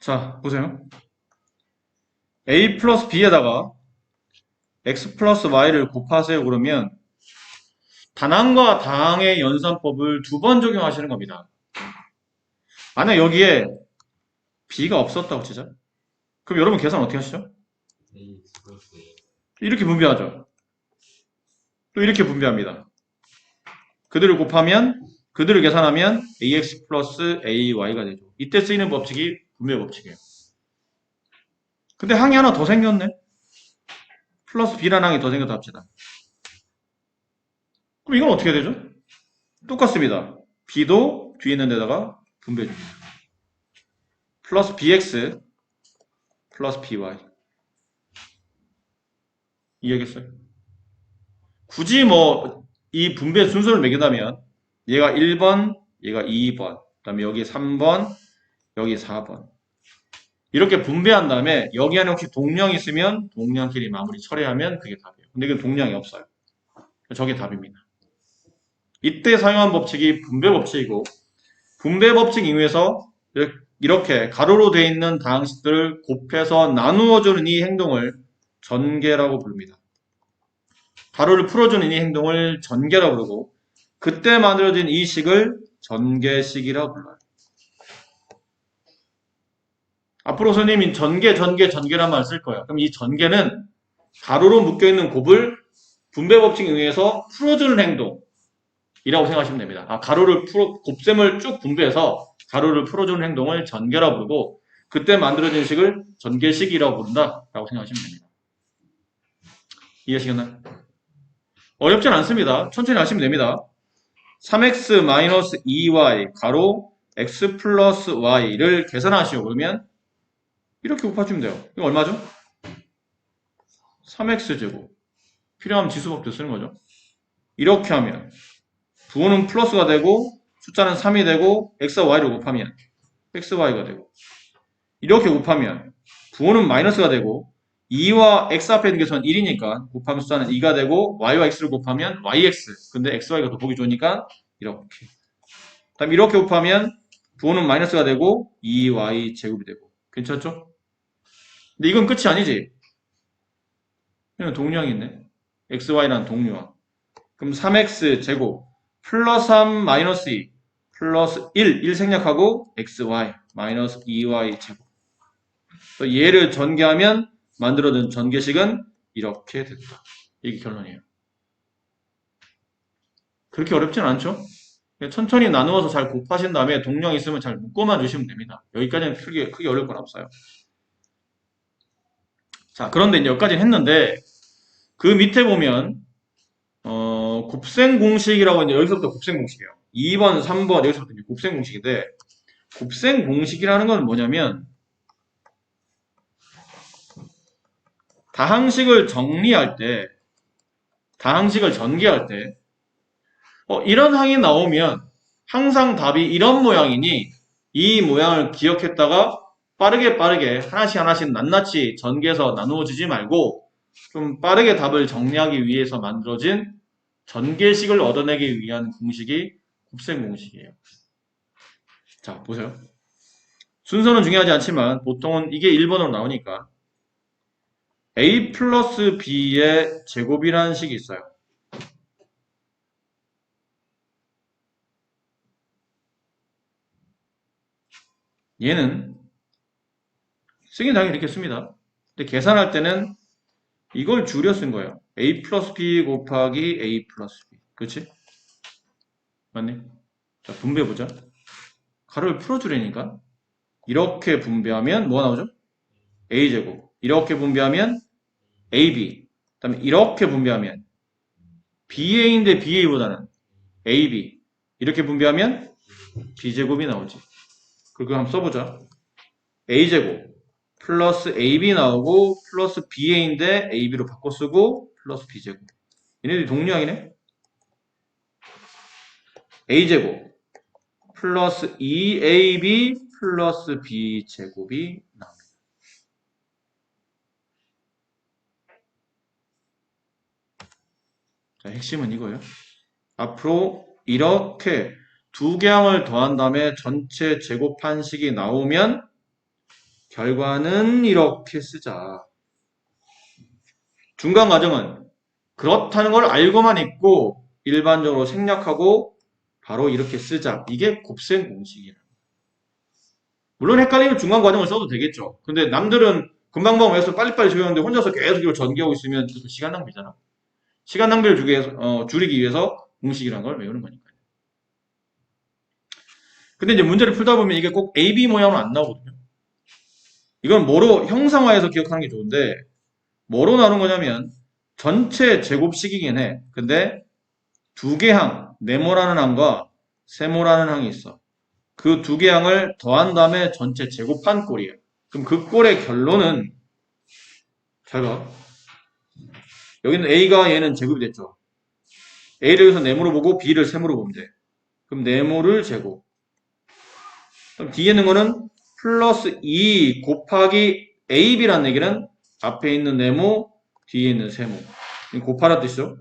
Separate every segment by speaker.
Speaker 1: 자, 보세요. a 플러스 b에다가 x 플러스 y를 곱하세요. 그러면 단항과 다항의 연산법을 두 번 적용하시는 겁니다. 만약 여기에 b가 없었다고 치자. 그럼 여러분 계산 어떻게 하시죠? 이렇게 분배하죠. 또 이렇게 분배합니다. 그들을 곱하면 그들을 계산하면 ax 플러스 ay가 되죠. 이때 쓰이는 법칙이 분배 법칙이에요. 근데 항이 하나 더 생겼네. 플러스 b라는 항이 더 생겼다 합시다. 그럼 이건 어떻게 되죠? 똑같습니다. b도 뒤에 있는 데다가 분배해 줍니다. 플러스 bx 플러스 by 이해겠어요? 굳이 뭐 이 분배 순서를 매긴다면 얘가 1번, 얘가 2번, 그 다음에 여기 3번, 여기 4번 이렇게 분배한 다음에 여기 안에 혹시 동량이 있으면 동량끼리 마무리 처리하면 그게 답이에요. 근데 이건 동량이 없어요. 저게 답입니다. 이때 사용한 법칙이 분배 법칙이고 분배 법칙 이후에서 이렇게 가로로 되어 있는 다항식들을 곱해서 나누어 주는 이 행동을 전개라고 부릅니다. 가로를 풀어주는 이 행동을 전개라고 부르고 그때 만들어진 이 식을 전개식이라고 불러요. 앞으로 선생님이 전개, 전개, 전개란 말 쓸 거예요. 그럼 이 전개는 가로로 묶여있는 곱을 분배 법칙에 의해서 풀어주는 행동이라고 생각하시면 됩니다. 아, 가로를 풀어, 곱셈을 쭉 분배해서 가로를 풀어주는 행동을 전개라고 부르고 그때 만들어진 식을 전개식이라고 부른다라고 생각하시면 됩니다. 이해하시겠나요? 어렵진 않습니다. 천천히 하시면 됩니다. 3x-2y 가로 x 플러스 y를 계산하시오. 그러면 이렇게 곱해주면 돼요. 이거 얼마죠? 3x제곱. 필요하면 지수법도 쓰는 거죠. 이렇게 하면 부호는 플러스가 되고 숫자는 3이 되고 x와 y를 곱하면 xy가 되고 이렇게 곱하면 부호는 마이너스가 되고 2와 x 앞에 있는 게선 1이니까 곱하면 숫자는 2가 되고 y와 x를 곱하면 yx 근데 xy가 더 보기 좋으니까 이렇게 그 다음 이렇게 곱하면 부호는 마이너스가 되고 2y 제곱이 되고 괜찮죠? 근데 이건 끝이 아니지 이건 동량이 있네 xy란 동류와 그럼 3x 제곱 플러스 3 마이너스 2 플러스 1 1 생략하고 xy 마이너스 2y 제곱 또 얘를 전개하면 만들어진 전개식은 이렇게 됐다. 이게 결론이에요. 그렇게 어렵진 않죠? 그냥 천천히 나누어서 잘 곱하신 다음에 동량 있으면 잘 묶어만 주시면 됩니다. 여기까지는 크게, 크게 어려울 건 없어요. 자, 그런데 이제 여기까지는 했는데, 그 밑에 보면, 어, 곱셈 공식이라고 이제 여기서부터 곱셈 공식이에요. 2번, 3번, 여기서부터 이제 곱셈 공식인데, 곱셈 공식이라는 건 뭐냐면, 다항식을 정리할 때, 다항식을 전개할 때, 어, 이런 항이 나오면 항상 답이 이런 모양이니 이 모양을 기억했다가 빠르게 빠르게 하나씩 하나씩 낱낱이 전개해서 나누어 주지 말고 좀 빠르게 답을 정리하기 위해서 만들어진 전개식을 얻어내기 위한 공식이 곱셈 공식이에요. 자, 보세요. 순서는 중요하지 않지만 보통은 이게 1번으로 나오니까 a 플러스 b의 제곱이라는 식이 있어요. 얘는 쓰긴 당연히 이렇게 씁니다. 근데 계산할 때는 이걸 줄여 쓴 거예요. a 플러스 b 곱하기 a 플러스 b. 그렇지? 맞니? 자, 분배해 보자. 가로를 풀어주려니까 이렇게 분배하면 뭐가 나오죠? a제곱. 이렇게 분배하면 AB. 그 다음에 이렇게 분배하면 BA인데 BA보다는 AB. 이렇게 분배하면 B제곱이 나오지. 그거 한번 써보자. A제곱 플러스 AB 나오고 플러스 BA인데 AB로 바꿔 쓰고 플러스 B제곱. 얘네들이 동량이네? A제곱 플러스 2AB 플러스 B제곱이 나옵니다. 자, 핵심은 이거예요. 앞으로 이렇게 두 개항을 더한 다음에 전체 제곱한 식이 나오면 결과는 이렇게 쓰자. 중간 과정은 그렇다는 걸 알고만 있고 일반적으로 생략하고 바로 이렇게 쓰자. 이게 곱셈 공식이에요. 물론 헷갈리면 중간 과정을 써도 되겠죠. 근데 남들은 금방 보면 해서 빨리빨리 적용하는데 혼자서 계속 이걸 전개하고 있으면 그것도 시간 낭비잖아. 시간 낭비를 주기 위해서, 어, 줄이기 위해서 공식이라는 걸 외우는 거니까요. 근데 이제 문제를 풀다 보면 이게 꼭 AB 모양으로 안 나오거든요. 이건 뭐로 형상화해서 기억하는 게 좋은데 뭐로 나눈 거냐면 전체 제곱식이긴 해. 근데 두 개 항, 네모라는 항과 세모라는 항이 있어. 그 두 개 항을 더한 다음에 전체 제곱한 꼴이에요. 그럼 그 꼴의 결론은 잘 봐. 여기는 A가 얘는 제곱이 됐죠. A를 여기서 네모로 보고 B를 세모로 보면 돼. 그럼 네모를 제곱. 그럼 뒤에 있는 거는 플러스 2 곱하기 AB라는 얘기는 앞에 있는 네모, 뒤에 있는 세모. 곱하라 뜻이죠.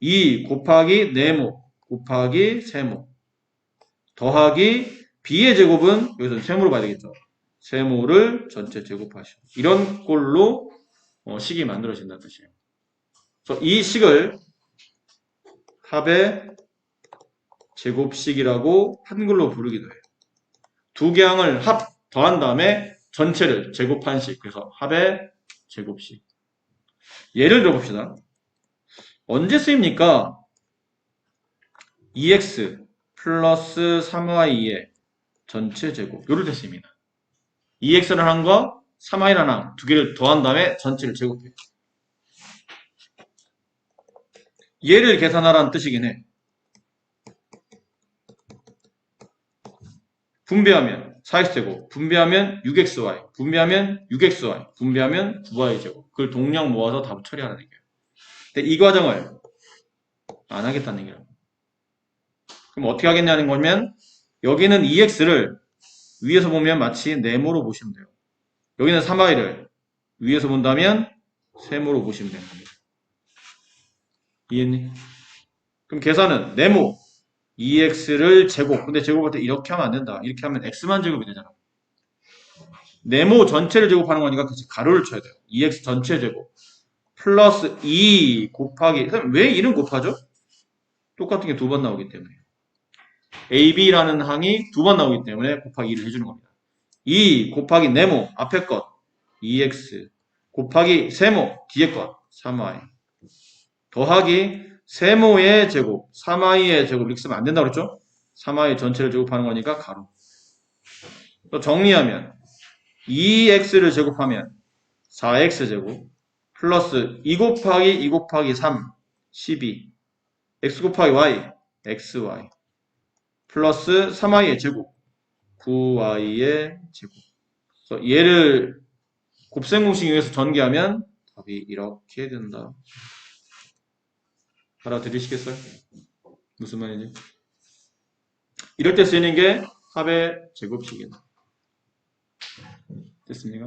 Speaker 1: 2 곱하기 네모 곱하기 세모 더하기 B의 제곱은 여기서 세모로 봐야 되겠죠. 세모를 전체 제곱하시오. 이런 꼴로 어, 식이 만들어진다는 뜻이에요. 그래서 이 식을 합의 제곱식이라고 한글로 부르기도 해요. 두 개항을 합 더한 다음에 전체를 제곱한 식. 그래서 합의 제곱식. 예를 들어 봅시다. 언제 쓰입니까? 2x 플러스 3y의 전체 제곱. 요럴 때 쓰입니다. 2x라는 항과 3y라는 항 두 개를 더한 다음에 전체를 제곱해요. 얘를 계산하라는 뜻이긴 해. 분배하면 4x제곱, 분배하면 6xy, 분배하면 6xy, 분배하면 9y제곱. 그걸 동량 모아서 답을 처리하라는 얘기예요. 근데 이 과정을 안 하겠다는 얘기예요. 그럼 어떻게 하겠냐는 거면 여기는 2x를 위에서 보면 마치 네모로 보시면 돼요. 여기는 3y를 위에서 본다면 세모로 보시면 겁니다. 이해했니? 그럼 계산은 네모 2x를 제곱. 근데 제곱할 때 이렇게 하면 안 된다. 이렇게 하면 x만 제곱이 되잖아. 네모 전체를 제곱하는 거니까 그치 가로를 쳐야 돼요. 2x 전체 제곱. 플러스 2 곱하기. 왜 2는 곱하죠? 똑같은 게 두 번 나오기 때문에. AB라는 항이 두 번 나오기 때문에 곱하기 2를 해주는 겁니다. 2 곱하기 네모 앞에 것 2x 곱하기 세모 뒤에 것 3y 더하기 세모의 제곱 3y의 제곱 이렇게 쓰면 안 된다고 그랬죠? 3y 전체를 제곱하는 거니까 가로. 또 정리하면 2x를 제곱하면 4x 제곱 플러스 2 곱하기 2 곱하기 3 12 x 곱하기 y xy. 플러스 3y의 제곱 9y의 제곱. 그래서 얘를 곱셈 공식 이용해서 전개하면 답이 이렇게 된다 알아들으시겠어요? 무슨 말인지 이럴 때 쓰이는 게 합의 제곱식이다 됐습니까?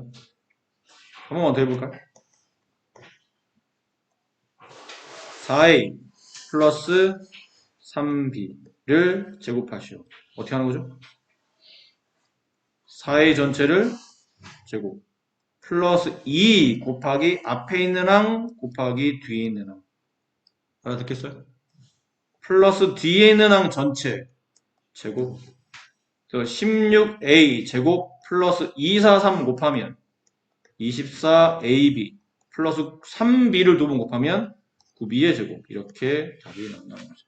Speaker 1: 한 번만 더 해볼까요? 4a 플러스 3b를 제곱하시오. 어떻게 하는 거죠? 4a 전체를 제곱 플러스 2 곱하기 앞에 있는 항 곱하기 뒤에 있는 항 알아듣겠어요? 플러스 뒤에 있는 항 전체 제곱 16a 제곱 플러스 243 곱하면 24ab 플러스 3b를 두 번 곱하면 9b의 제곱 이렇게 답이 나온다는 거죠.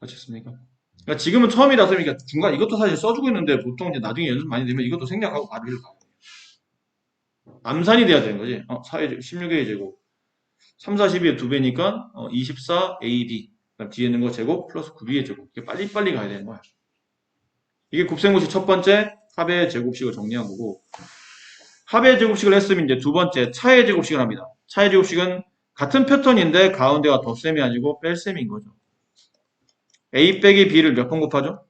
Speaker 1: 아셨습니까? 그러니까 지금은 처음이라서 그러니까 중간 이것도 사실 써주고 있는데 보통 이제 나중에 연습 많이 되면 이것도 생략하고 이를 가요. 암산이 돼야 되는 거지. 어, 4의 16의 제곱. 3, 4, 12의 2배니까 어, 24ab. 그다음 뒤에 있는 거 제곱 플러스 9b의 제곱. 이게 빨리빨리 가야 되는 거야. 이게 곱셈공식 첫 번째 합의 제곱식을 정리한 거고 합의 제곱식을 했으면 이제 두 번째 차의 제곱식을 합니다. 차의 제곱식은 같은 패턴인데 가운데가 덧셈이 아니고 뺄셈인 거죠. a 빼기 b를 몇 번 곱하죠?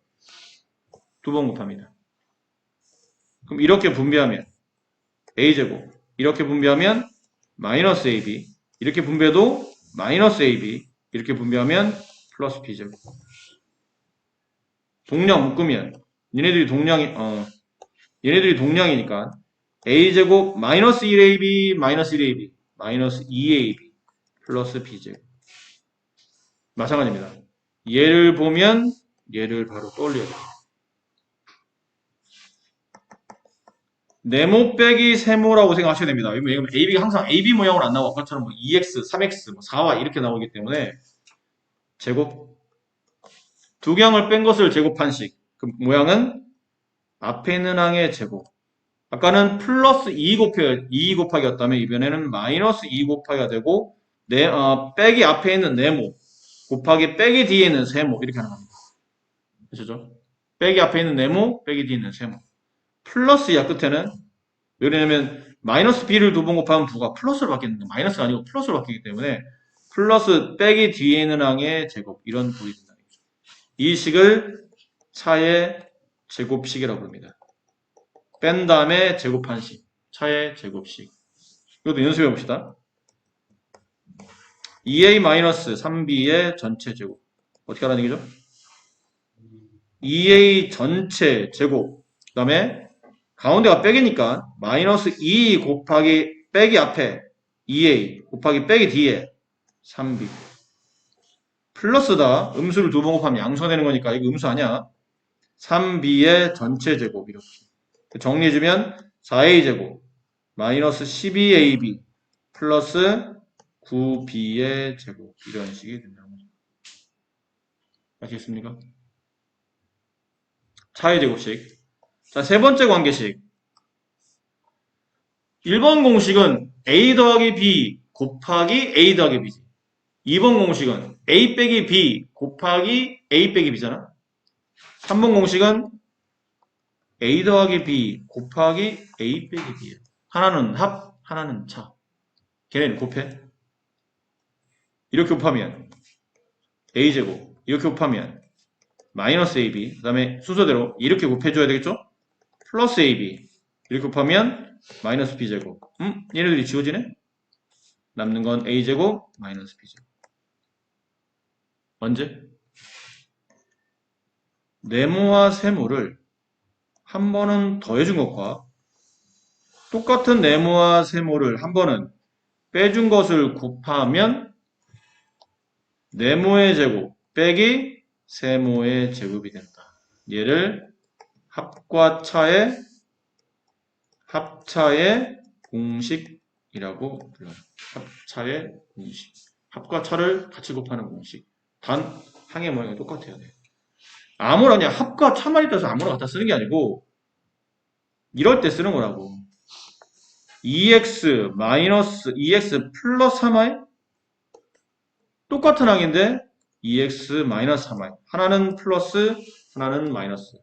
Speaker 1: 두 번 곱합니다. 그럼 이렇게 분배하면 a제곱 이렇게 분배하면 마이너스 ab 이렇게 분배도 마이너스 ab 이렇게 분배하면 플러스 b제곱 동량 묶으면 얘네들이 동량이, 어, 얘네들이 동량이니까 a제곱 마이너스 1ab 마이너스 1ab 마이너스 2ab 플러스 b제곱 마찬가지입니다. 얘를 보면 얘를 바로 떠올려야 돼요. 네모 빼기 세모라고 생각하셔야 됩니다. 왜냐면 AB가 항상 AB 모양으로 안 나오고 아까처럼 뭐 2x, 3x, 뭐 4y 이렇게 나오기 때문에 제곱 두 개항을 뺀 것을 제곱한 식. 그 모양은 앞에 있는 항의 제곱. 아까는 플러스 2 곱하기 2 곱하기였다면 이번에는 마이너스 2 곱하기가 되고 네, 어, 빼기 앞에 있는 네모 곱하기 빼기 뒤에 있는 세모 이렇게 하는 겁니다. 아시죠? 빼기 앞에 있는 네모 빼기 뒤에 있는 세모. 플러스야 끝에는 왜냐면 마이너스 b를 두 번 곱하면 부가 플러스로 바뀌는데 마이너스가 아니고 플러스로 바뀌기 때문에 플러스 빼기 뒤에 있는 항의 제곱 이런 꼴이 된다는 거죠. 이 식을 차의 제곱식이라고 부릅니다. 뺀 다음에 제곱한 식, 차의 제곱식. 이것도 연습해 봅시다. 2a-3b의 전체 제곱. 어떻게 하라는 얘기죠? 2a 전체 제곱. 그 다음에 가운데가 빼기니까 마이너스 2 곱하기 빼기 앞에 2a 곱하기 빼기 뒤에 3b. 플러스다. 음수를 두 번 곱하면 양수되는 거니까 이거 음수 아니야. 3b의 전체 제곱 이렇게. 정리해주면 4a 제곱 마이너스 12ab 플러스 9b의 제곱 이런 식이 된다는 거죠. 아시겠습니까? 차의 제곱식. 자, 세 번째 관계식. 1번 공식은 a 더하기 b 곱하기 a 더하기 b지. 2번 공식은 a 빼기 b 곱하기 a 빼기 b잖아. 3번 공식은 a 더하기 b 곱하기 a 빼기 b예요. 하나는 합, 하나는 차. 걔네는 곱해. 이렇게 곱하면 a제곱 이렇게 곱하면 마이너스 ab 그 다음에 순서대로 이렇게 곱해줘야 되겠죠? 플러스 ab 이렇게 곱하면 마이너스 b제곱 음? 얘네들이 지워지네? 남는 건 a제곱 마이너스 b제곱 언제? 네모와 세모를 한 번은 더해준 것과 똑같은 네모와 세모를 한 번은 빼준 것을 곱하면 네모의 제곱 빼기 세모의 제곱이 된다. 얘를 합과 차의 합차의 공식이라고 불러요. 합차의 공식. 합과 차를 같이 곱하는 공식. 단 항의 모양이 똑같아야 돼. 아무나 그냥 합과 차만 있다서 아무나 갖다 쓰는 게 아니고 이럴 때 쓰는 거라고. 2x 마이너스 2x 플러스 3y 똑같은 항인데 2x 마이너스 3y 하나는 플러스 하나는 마이너스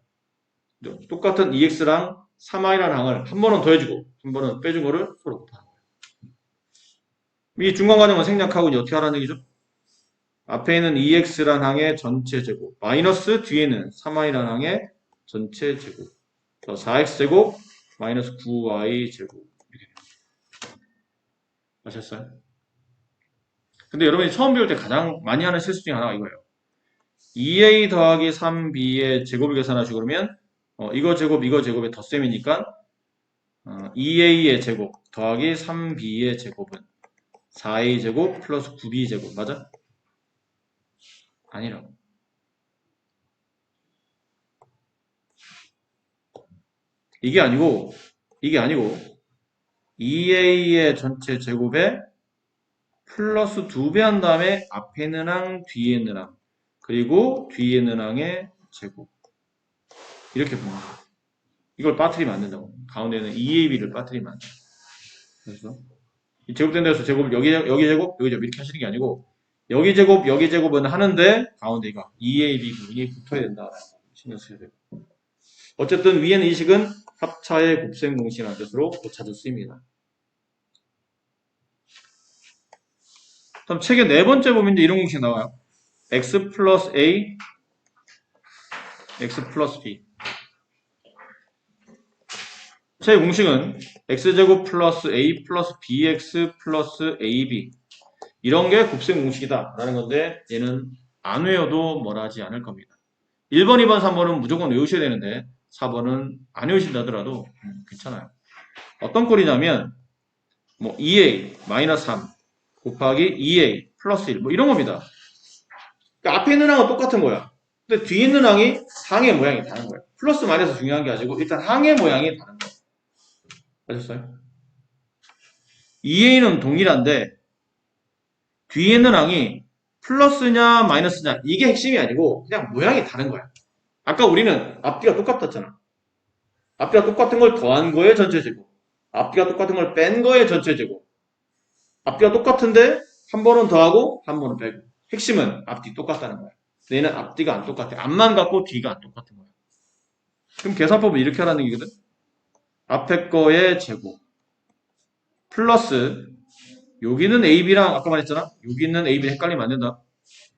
Speaker 1: 똑같은 2x랑 3y라는 항을 한 번은 더해주고 한 번은 빼준 거를 서로 곱하는 거예요. 이 중간 과정을 생략하고 이제 어떻게 하라는 얘기죠? 앞에 있는 2x란 항의 전체 제곱 마이너스 뒤에는 3y란 항의 전체 제곱 4x 제곱 마이너스 9y 제곱 이렇게. 아셨어요? 근데 여러분이 처음 배울 때 가장 많이 하는 실수 중에 하나가 이거예요. 2a 더하기 3b의 제곱을 계산하시고 그러면 어, 이거 제곱 이거 제곱의 덧셈이니까 어, 2a의 제곱 더하기 3b의 제곱은 4a 제곱 플러스 9b 제곱 맞아? 아니라고. 이게 아니고 이게 아니고 2a의 전체 제곱에 플러스 2배 한 다음에 앞에 있는 항, 뒤에 있는 항 그리고 뒤에 있는 항의 제곱 이렇게 봅니다. 이걸 빠뜨리면 안 된다고. 가운데는 2ab를 빠뜨리면 안 돼. 그래서 이 제곱된 데서 제곱을 여기 여기 제곱 여기 제곱 이렇게 하시는 게 아니고 여기 제곱 여기 제곱은 하는데 가운데가 2ab 구분이 붙어야 된다. 신경 써야 돼요. 어쨌든 위에는 이 식은 합차의 곱셈 공식이라는 뜻으로 또 자주 쓰입니다. 그럼 책의 네 번째 범위인데 이런 공식 나와요. x 플러스 a, x 플러스 b. 제 공식은 x제곱 플러스 a 플러스 bx 플러스 ab 이런 게 곱셈 공식이다 라는 건데 얘는 안 외워도 뭐라 하지 않을 겁니다. 1번, 2번, 3번은 무조건 외우셔야 되는데 4번은 안 외우신다 하더라도 음, 괜찮아요. 어떤 꼴이냐면 뭐 2a 마이너스 3 곱하기 2a 플러스 1 뭐 이런 겁니다. 그러니까 앞에 있는 항은 똑같은 거야. 근데 뒤에 있는 항이 항의 모양이 다른 거야. 플러스 마이너스 중요한 게 아니고 일단 항의 모양이 다른 거야. 아셨어요? 2a는 동일한데 뒤에 있는 항이 플러스냐 마이너스냐 이게 핵심이 아니고 그냥 모양이 다른 거야. 아까 우리는 앞뒤가 똑같았잖아. 앞뒤가 똑같은 걸 더한 거의 전체 제곱. 앞뒤가 똑같은 걸 뺀 거의 전체 제곱. 앞뒤가 똑같은데 한 번은 더하고 한 번은 빼고. 핵심은 앞뒤 똑같다는 거야. 얘는 앞뒤가 안 똑같아. 앞만 같고 뒤가 안 똑같은 거야. 그럼 계산법을 이렇게 하라는 얘기거든. 앞에 거의 제곱 플러스 여기는 AB랑 아까 말했잖아. 여기 있는 AB 헷갈리면 안 된다.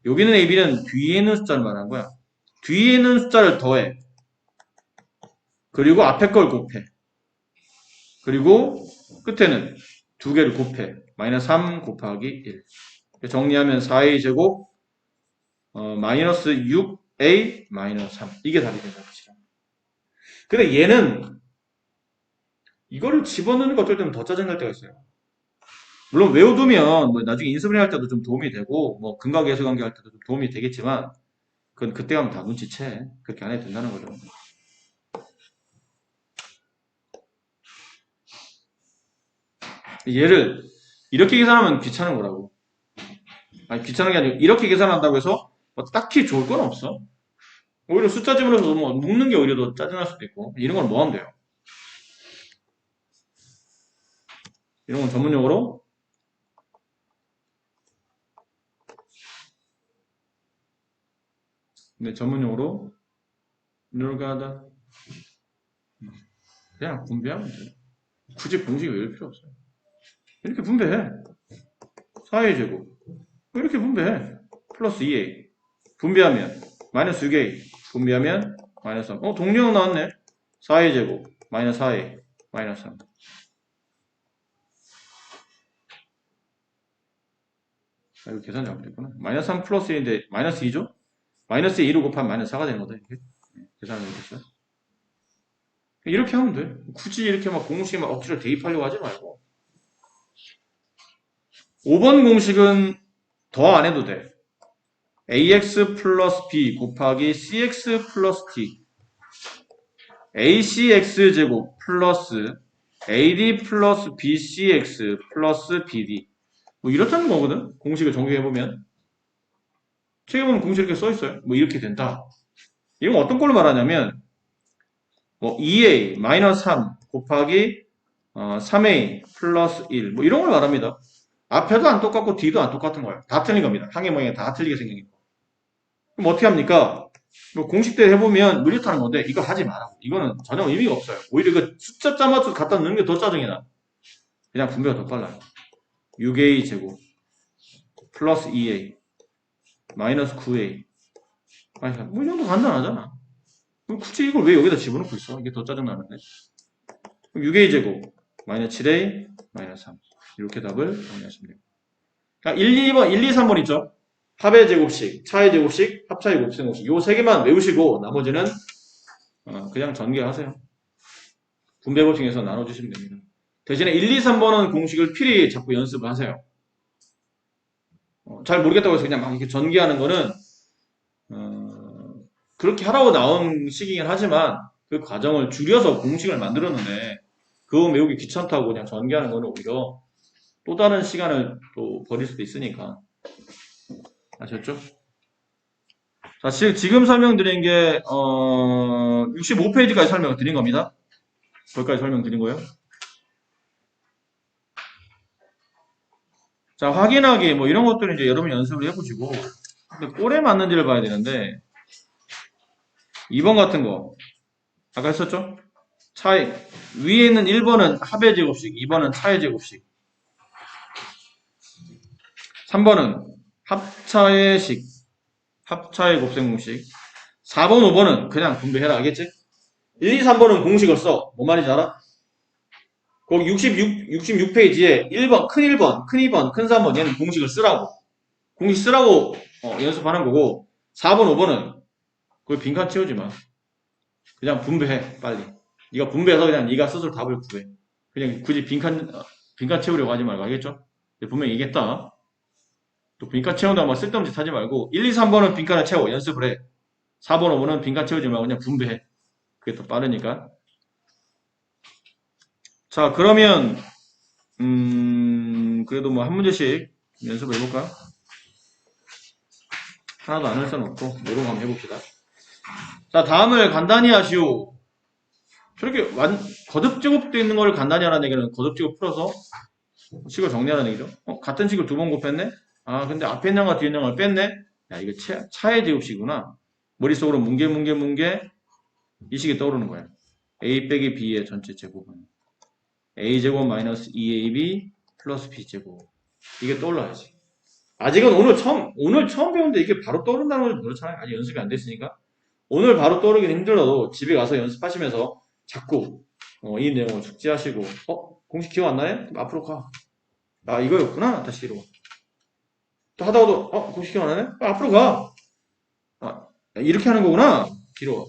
Speaker 1: 여기는 AB는 뒤에 있는 숫자를 말하는 거야. 뒤에 있는 숫자를 더해. 그리고 앞에 걸 곱해. 그리고 끝에는 두 개를 곱해. 마이너스 3 곱하기 1. 정리하면 4a 제곱 어, 마이너스 6a 마이너스 3. 이게 답이 된다. 그치? 근데 얘는 이거를 집어넣는 거 어쩔 때는 더 짜증날 때가 있어요. 물론 외워두면 뭐 나중에 인수분해 할 때도 좀 도움이 되고 뭐 근각 예수 관계 할 때도 좀 도움이 되겠지만 그건 그때 가면 다 눈치채. 그렇게 안 해도 된다는 거죠. 얘를 이렇게 계산하면 귀찮은 거라고. 아니 귀찮은 게 아니고 이렇게 계산한다고 해서 뭐 딱히 좋을 건 없어. 오히려 숫자 집어넣어서 뭐 묶는 게 오히려 더 짜증날 수도 있고 이런 건 뭐 하면 돼요? 이런 건 전문용어로 네, 전문용어로 늘가다 그냥 분배하면 돼. 굳이 공식이 외울 필요 없어요. 이렇게 분배해. 4a 제곱 이렇게 분배해. 플러스 2a 분배하면 마이너스 6a 분배하면 마이너스 3. 어 동量나왔네. 4a 제곱 마이너스 4a 마이너스 3. 아, 이거 계산 잘못했구나. 마이너스 3 플러스 1인데 마이너스 2죠? 마이너스 2로 곱하면 마이너스 4가 되는 거다. 이렇게. 네, 계산을 못했어요. 이렇게 하면 돼. 굳이 이렇게 막 공식에 막 억지로 대입하려고 하지 말고. 5번 공식은 더 안 해도 돼. ax 플러스 b 곱하기 cx 플러스 t acx 제곱 플러스 ad 플러스 bcx 플러스 bd 뭐 이렇다는 거거든. 공식을 정리해보면. 책에 보면 공식 이렇게 써있어요. 뭐 이렇게 된다. 이건 어떤 걸로 말하냐면 뭐 2a 마이너스 3 곱하기 어, 3a 플러스 1 뭐 이런 걸 말합니다. 앞에도 안 똑같고 뒤도 안 똑같은 거예요. 다 틀린 겁니다. 항의 모양이 다 틀리게 생긴 거. 그럼 어떻게 합니까? 뭐 공식대로 해보면 무리타는 건데 이거 하지 마라. 이거는 전혀 의미가 없어요. 오히려 그 숫자 짜맞춰 갖다 넣는 게 더 짜증이 나. 그냥 분배가 더 빨라요. 6a 제곱 플러스 2a 마이너스 9a 아니 뭐이 정도 간단하잖아. 굳이 이걸 왜 여기다 집어넣고 있어? 이게 더 짜증나는데. 그럼 6a 제곱 마이너스 7a 마이너스 3 이렇게 답을 정리하시면. 자, 1, 2번, 1, 2, 3번 있죠? 합의 제곱식, 차의 제곱식, 합차의 곱셈곱식 요세 개만 외우시고 나머지는 어, 그냥 전개하세요. 분배법칙에서 나눠주시면 됩니다. 대신에 1, 2, 3번은 공식을 필히 자꾸 연습을 하세요. 어, 잘 모르겠다고 해서 그냥 막 이렇게 전개하는 거는 어, 그렇게 하라고 나온 식이긴 하지만 그 과정을 줄여서 공식을 만들었는데 그거 외우기 귀찮다고 그냥 전개하는 거는 오히려 또 다른 시간을 또 버릴 수도 있으니까 아셨죠? 자, 지- 지금 설명드린 게 어, 65페이지까지 설명을 드린 겁니다. 거기까지 설명드린 거예요. 자, 확인하기, 뭐, 이런 것들은 이제 여러분이 연습을 해보시고, 근데 꼴에 맞는지를 봐야 되는데, 2번 같은 거, 아까 했었죠? 차이, 위에 있는 1번은 합의 제곱식, 2번은 차의 제곱식, 3번은 합차의 식, 합차의 곱셈 공식, 4번, 5번은 그냥 분배해라, 알겠지? 1, 2, 3번은 공식을 써. 뭔 말인지 알아? 거기 66, 66페이지에 1번, 큰 1번, 큰 2번, 큰 3번 얘는 공식을 쓰라고. 공식 쓰라고 어, 연습하는 거고 4번, 5번은 그걸 빈칸 채우지 마. 그냥 분배해 빨리. 네가 분배해서 그냥 네가 스스로 답을 구해. 그냥 굳이 빈칸 어, 빈칸 채우려고 하지 말고 알겠죠? 분명히 얘기했다. 또 빈칸 채운다고 막 쓸데없는 짓 하지 말고 1, 2, 3번은 빈칸을 채워 연습을 해. 4번, 5번은 빈칸 채우지 말고 그냥 분배해. 그게 더 빠르니까. 자, 그러면 음, 그래도 뭐 한 문제씩 연습을 해볼까? 하나도 안 할 수는 없고 노력 한번 해봅시다. 자, 다음을 간단히 하시오. 저렇게 완, 거듭 제곱되어 있는 걸 간단히 하라는 얘기는 거듭 제곱 풀어서 식을 정리하라는 얘기죠. 어, 같은 식을 두 번 곱했네? 아, 근데 앞에 있는 거 뒤에 있는 걸 뺐네? 야, 이거 차, 차의 제곱식이구나. 머릿속으로 뭉개 이 식이 떠오르는 거야. a 빼기 b의 전체 제곱은 a제곱 마이너스 2ab 플러스 b제곱. 이게 떠올라야지. 아직은 오늘 처음, 오늘 처음 배우는데 이게 바로 떠오른다는 걸 그렇잖아요. 아직 연습이 안 됐으니까. 오늘 바로 떠오르긴 힘들어도 집에 가서 연습하시면서 자꾸 어, 이 내용을 숙지하시고, 어? 공식 기억 안 나네? 앞으로 가. 아, 이거였구나. 다시 뒤로. 또 하다가도, 어? 공식 기억 안 나네? 아, 앞으로 가. 아, 이렇게 하는 거구나. 뒤로. 와.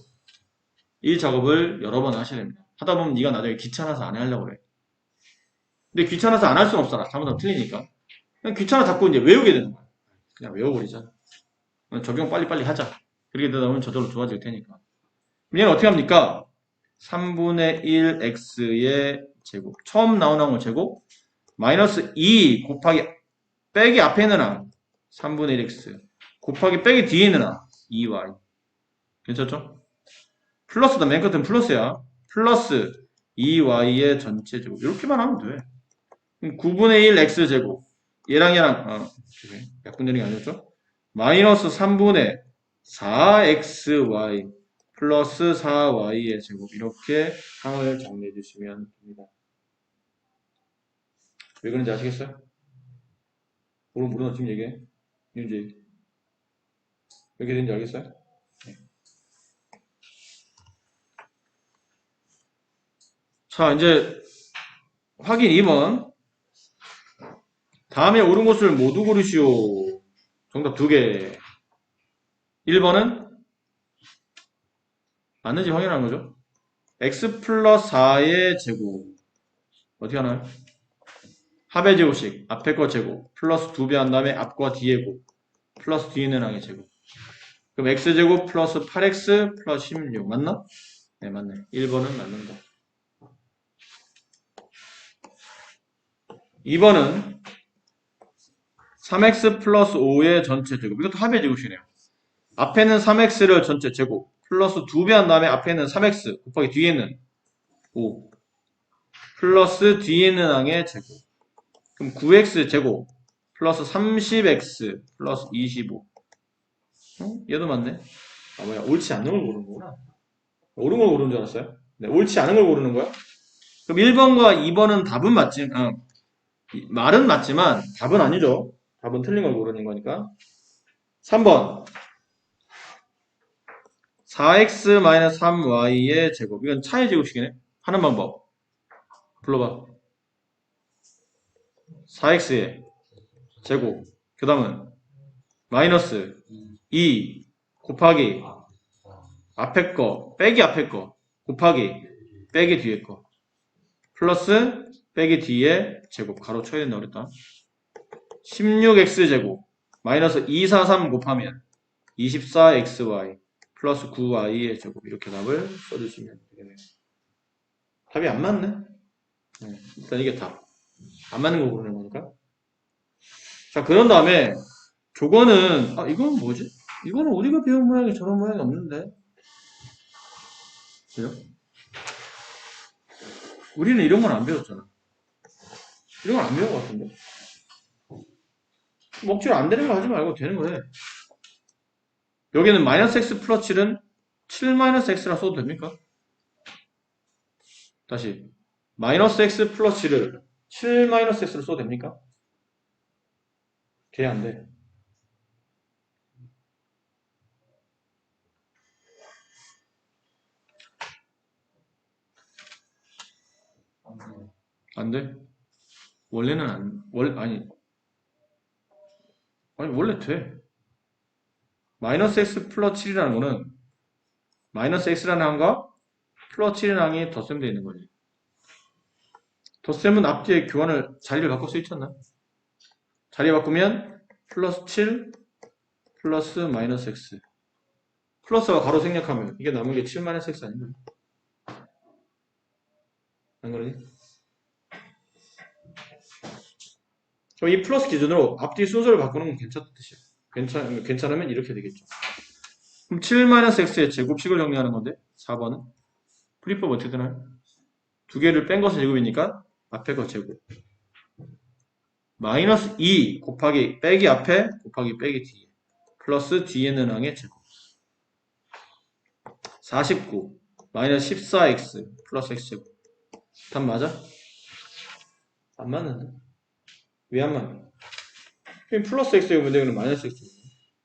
Speaker 1: 이 작업을 여러 번 하셔야 됩니다. 하다 보면 네가 나중에 귀찮아서 안 하려고 그래. 근데 귀찮아서 안 할 수는 없잖아. 잘못하면 틀리니까. 그냥 귀찮아 자꾸 이제 외우게 되는 거야. 그냥 외워버리자. 그냥 적용 빨리빨리 하자. 그렇게 되다 보면 저절로 좋아질 테니까. 얘는 어떻게 합니까? 3분의 1x의 제곱. 처음 나오는 거 제곱. 마이너스 2 곱하기 빼기 앞에 있는 항. 3분의 1x. 곱하기 빼기 뒤에 있는 항. 2y. 괜찮죠? 플러스다. 맨 끝은 플러스야. 플러스 2y의 전체 제곱. 이렇게만 하면 돼. 그럼 9분의 1 x제곱. 얘랑 얘랑, 어, 죄송해요. 약분되는 게 아니었죠? 마이너스 3분의 4xy 플러스 4y의 제곱. 이렇게 항을 정리해 주시면 됩니다. 왜 그런지 아시겠어요? 모르, 모르나 지금 얘기해. 윤지. 왜 이렇게 되는지 알겠어요? 네. 자, 이제 확인 2번. 다음에 옳은 것을 모두 고르시오. 정답 두 개. 1번은 맞는지 확인하는 거죠. x 플러스 4의 제곱. 어떻게 하나요? 합의 제곱식. 앞에 거 제곱. 플러스 2배 한 다음에 앞과 뒤에 곱. 플러스 뒤에 있는 항의 제곱. 그럼 x제곱 플러스 8x 플러스 16. 맞나? 네, 맞네. 1번은 맞는다. 2번은 3x 플러스 5의 전체 제곱. 이것도 합의 제곱이네요. 앞에는 3x를 전체 제곱. 플러스 2배 한 다음에 앞에는 3x 곱하기 뒤에는 5. 플러스 뒤에 있는 항의 제곱. 그럼 9x 제곱. 플러스 30x 플러스 25. 어? 얘도 맞네. 아, 뭐야. 옳지 않는 걸 고르는 거구나. 옳은 걸 고르는 줄 알았어요? 네, 옳지 않은 걸 고르는 거야? 그럼 1번과 2번은 답은 맞지, 어, 이- 말은 맞지만 답은 아니죠. 답은 틀린 걸 고르는 거니까. 3번. 4x-3y의 제곱. 이건 차의 제곱식이네. 하는 방법. 불러봐. 4x의 제곱. 그 다음은 마이너스 2 곱하기 앞에 거 빼기 앞에 거 곱하기 빼기 뒤에 거 플러스 빼기 뒤에 제곱 가로 쳐야 된다 그랬다 16x제곱 마이너스 243 곱하면 24xy 플러스 9y의 제곱. 이렇게 답을 써주시면 되겠네요. 답이 안 맞네? 네, 일단 이게 답. 안 맞는 거 고르는 거니까. 자 그런 다음에 조건은 아 이건 뭐지? 이거는 우리가 배운 모양이 저런 모양이 없는데. 그죠? 우리는 이런 건 안 배웠잖아. 이런 건 안 배운 것 같은데 먹지를 안 되는 거 하지 말고 되는 거래 여기는 마이너스 x 플러스 7은 7 마이너스 x라 써도 됩니까? 다시 마이너스 x 플러스 7을 7 마이너스 x로 써도 됩니까? 돼, 안 돼? 안 돼? 원래는 안, 월, 아니, 아니, 원래 돼. 마이너스 x 플러스 7이라는 거는 마이너스 x라는 항과 플러스 7이랑이 덧셈 되어 있는 거지. 덧셈은 앞뒤에 교환을 자리를 바꿀 수 있잖아. 자리 바꾸면 플러스 7 플러스 마이너스 x 플러스가 가로 생략하면 이게 남은 게 7 마이너스 x 아닌가요? 안 그러니? 그럼 이 플러스 기준으로 앞뒤 순서를 바꾸는 건 괜찮다 뜻이야. 괜찮, 괜찮으면 이렇게 되겠죠. 그럼 7 마이너스 x의 제곱식을 정리하는 건데 4번은 풀이법 어떻게 되나요? 두 개를 뺀 것은 제곱이니까 앞에 거 제곱 마이너스 2 곱하기 빼기 앞에 곱하기 빼기 뒤에 플러스 뒤에 있는 항의 제곱 49 마이너스 14x 플러스 x제곱 답 맞아? 안 맞는데? 왜안 맞냐? 여기 플러스 x제곱인데 여기는 마이너스 x제곱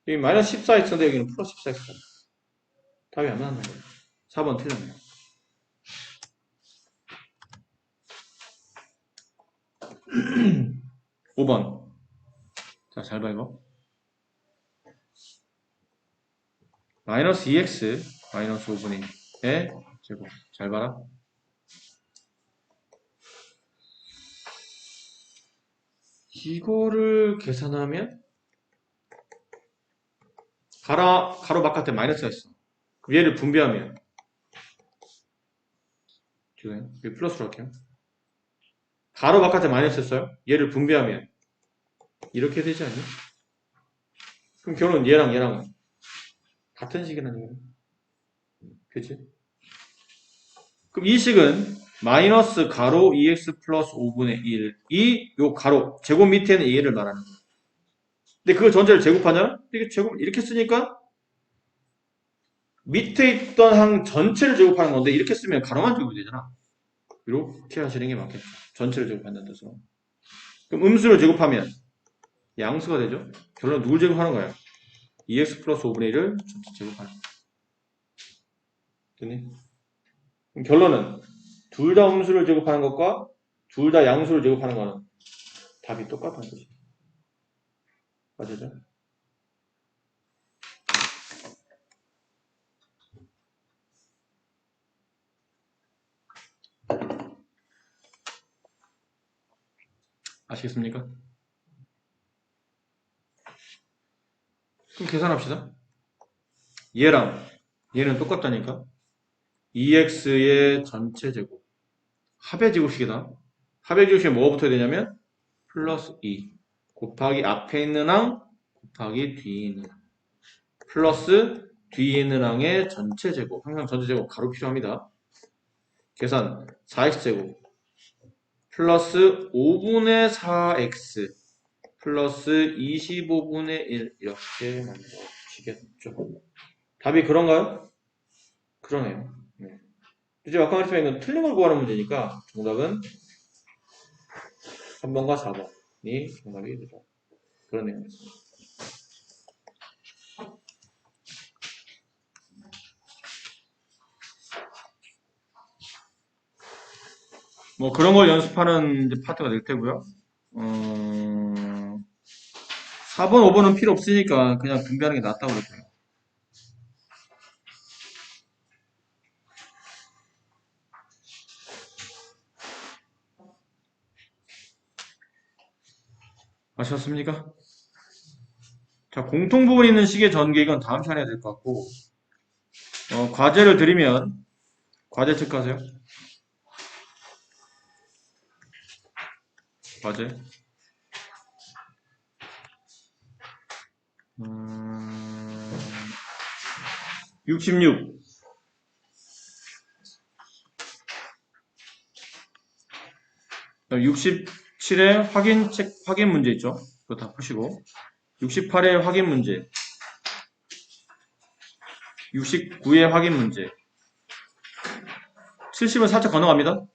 Speaker 1: 여기 마이너스 14x인데 여기는 플러스 14x 답이 안 맞는 거예요 4번 틀렸네요 5번 자, 잘 봐, 이거. 마이너스 2x, 마이너스 5분의 1의 제곱. 잘 봐라. 이거를 계산하면, 가로, 가로 바깥에 마이너스가 있어. 얘를 분배하면, 지금, 여기 플러스로 할게요. 가로 바깥에 마이너스 있어요. 얘를 분배하면, 이렇게 되지 않니? 그럼 결론 얘랑 얘랑은 같은 식이라는 거야. 그치? 그럼 이 식은 마이너스 가로 2x 플러스 5분의 1이 요 가로 제곱 밑에는 얘를 말하는 거야. 근데 그걸 전체를 제곱하잖아? 이게 제곱 이렇게 쓰니까 밑에 있던 항 전체를 제곱하는 건데 이렇게 쓰면 가로만 제곱이 되잖아. 이렇게 하시는 게 맞겠죠. 전체를 제곱한다는 뜻으로. 그럼 음수를 제곱하면 양수가 되죠. 결론 누굴 제곱하는 거야? 2x 플러스 5분의 1을 전체 제곱하는 거야. 됐니? 그럼 결론은 둘 다 음수를 제곱하는 것과 둘 다 양수를 제곱하는 거는 답이 똑같다는 뜻이야. 맞죠? 아시겠습니까? 그럼 계산합시다. 얘랑 얘는 똑같다니까. 2x의 전체 제곱. 합의 제곱식에 뭐가 붙어야 되냐면 플러스 2 곱하기 앞에 있는 항 곱하기 뒤에 있는 항 플러스 뒤에 있는 항의 전체 제곱. 항상 전체 제곱 가로 필요합니다. 계산 4x 제곱 플러스 5분의 4x 플러스 25분의 1 이렇게 만들어지겠죠. 답이 그런가요? 그러네요. 네. 이제 아까 말했지만 이건 틀린 걸 구하는 문제니까 정답은 3번과 4번이 정답이 되죠. 그런 내용이었습니다. 뭐 그런 걸 연습하는 파트가 될 테고요. 어... 4번, 5번은 필요 없으니까 그냥 분배하는 게 낫다고 그랬어요. 아셨습니까? 자, 공통 부분 있는 식의 전개익은 다음 시간에 해야 될것 같고, 어, 과제를 드리면, 과제 체크하세요. 과제. 음, 66. 그다음 67의 확인 책, 확인 문제 있죠? 그거 다 푸시고. 68의 확인 문제. 69의 확인 문제. 70은 살짝 건너갑니다.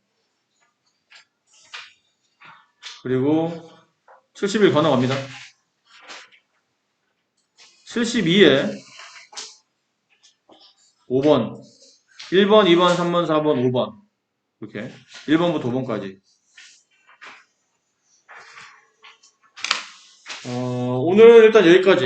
Speaker 1: 그리고 71 건너갑니다. 72에 5번, 1번, 2번, 3번, 4번, 5번 이렇게 1번부터 5번까지 어, 오늘은 일단 여기까지